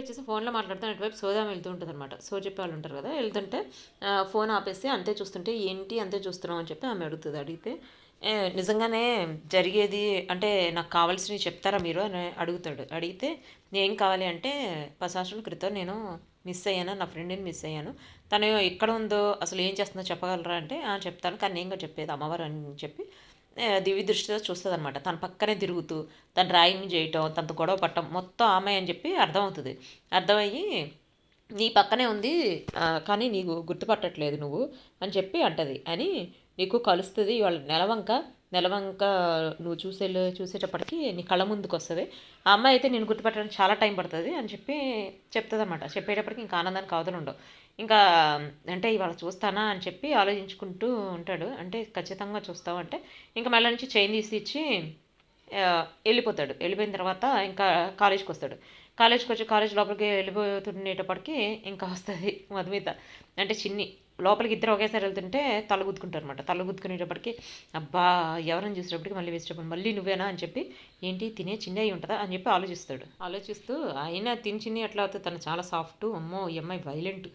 వచ్చేసి ఫోన్లో మాట్లాడుతూ అటువైపు సోదాం వెళ్తూ ఉంటుంది అనమాట సో చెప్పే వాళ్ళు ఉంటారు కదా వెళ్తుంటే ఫోన్ ఆపేసి అంతే చూస్తుంటే ఏంటి అంతే చూస్తున్నాం అని చెప్పి ఆమె అడుగుతుంది. అడిగితే నిజంగానే జరిగేది అంటే నాకు కావాల్సినవి చెప్తారా మీరు? అని అడుగుతాడు. అడిగితే ఏం కావాలి అంటే పది సంవత్సరాల క్రితం నేను మిస్ అయ్యాను నా ఫ్రెండ్ని మిస్ అయ్యాను. తను ఎక్కడ ఉందో అసలు ఏం చేస్తుందో చెప్పగలరా? అంటే చెప్తాను కానీ నేను చెప్పేది అమ్మవారు అని చెప్పి దివ్య దృష్టితో చూస్తుంది అనమాట తన పక్కనే తిరుగుతూ తన డ్రాయింగ్ చేయటం తనతో గొడవ పట్టడం మొత్తం ఆమె అని చెప్పి అర్థమవుతుంది. అర్థమయ్యి నీ పక్కనే ఉంది కానీ నీకు గుర్తుపట్టట్లేదు నువ్వు అని చెప్పి అంటది. అని నీకు కలుస్తుంది ఇవాళ నెలవంక. నెలవంక నువ్వు చూసే చూసేటప్పటికి నీ కళ్ళ ముందుకు వస్తుంది ఆ అమ్మాయి అయితే నేను గుర్తుపట్టడానికి చాలా టైం పడుతుంది అని చెప్పి చెప్తుంది అనమాట చెప్పేటప్పటికి ఇంకా ఆనందానికి అవతలు ఉండవు. ఇంకా అంటే ఇవాళ చూస్తానా అని చెప్పి ఆలోచించుకుంటూ ఉంటాడు. అంటే ఖచ్చితంగా చూస్తావు అంటే ఇంకా మళ్ళీ నుంచి చైన్ తీసి ఇచ్చి వెళ్ళిపోతాడు. వెళ్ళిపోయిన తర్వాత ఇంకా కాలేజ్కి వస్తాడు కాలేజ్కి వచ్చి కాలేజ్ లోపలికి వెళ్ళిపోతుండేటప్పటికి ఇంకా వస్తుంది మధుమిత. అంటే చిన్ని లోపలికి ఇద్దరు ఒకేసారి వెళ్తుంటే తల గుద్దుకుంటారు అనమాట తల గుద్దుకునేటప్పటికి అబ్బా ఎవరైనా చూసేటప్పటికి మళ్ళీ వేసేటప్పుడు మళ్ళీ నువ్వేనా? అని చెప్పి ఏంటి తినే చిన్న అయి ఉంటుందా? అని చెప్పి ఆలోచిస్తాడు. ఆలోచిస్తూ అయినా తిని చిన్ని ఎట్లా అవుతుంది? తను చాలా సాఫ్ట్ అమ్మో ఈ అమ్మాయి వైలెంట్